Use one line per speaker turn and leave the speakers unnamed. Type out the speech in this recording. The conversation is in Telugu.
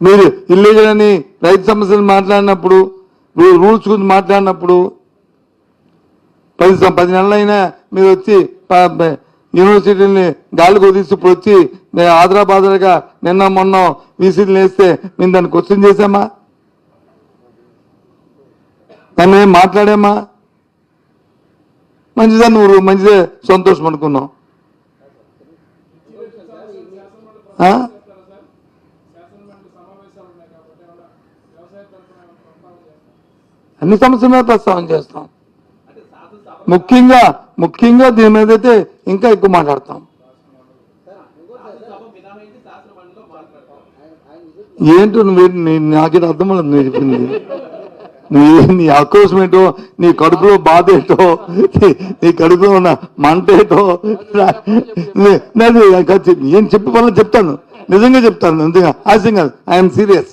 మీరు ఇల్లీగల్ అని రైతు సమస్యలు మాట్లాడినప్పుడు మీరు రూల్స్ గురించి మాట్లాడినప్పుడు పది సం- పది నెలలైనా మీరు వచ్చి యూనివర్సిటీని గాలి కుదిసి ఇప్పుడు వచ్చి నేను ఆదరాబాదరగా నిన్న మొన్న వీసీలు వేస్తే మేము దాన్ని క్వశ్చన్ చేశామా? దాన్ని ఏం మాట్లాడామా? మంచిదని నువ్వు మంచిదే సంతోషం అన్ని సమస్యల మీద ప్రస్తావన చేస్తాం ముఖ్యంగా ముఖ్యంగా దీని మీద అయితే ఇంకా ఎక్కువ మాట్లాడతాం ఏంటో నువ్వు నీ- నాకేదో అర్థం అవ్వలేదు నువ్వు చెప్పింది నీ నీ ఆక్రోశం ఏంటో నీ కడుపులో బాధ ఏంటో నీ- కడుపులో ఉన్న మంట ఏంటో నేను ఏం చెప్పి పనులు చెప్తాను నిజంగా చెప్తాను నిజంగా. హాస్యం కాదు. I'm serious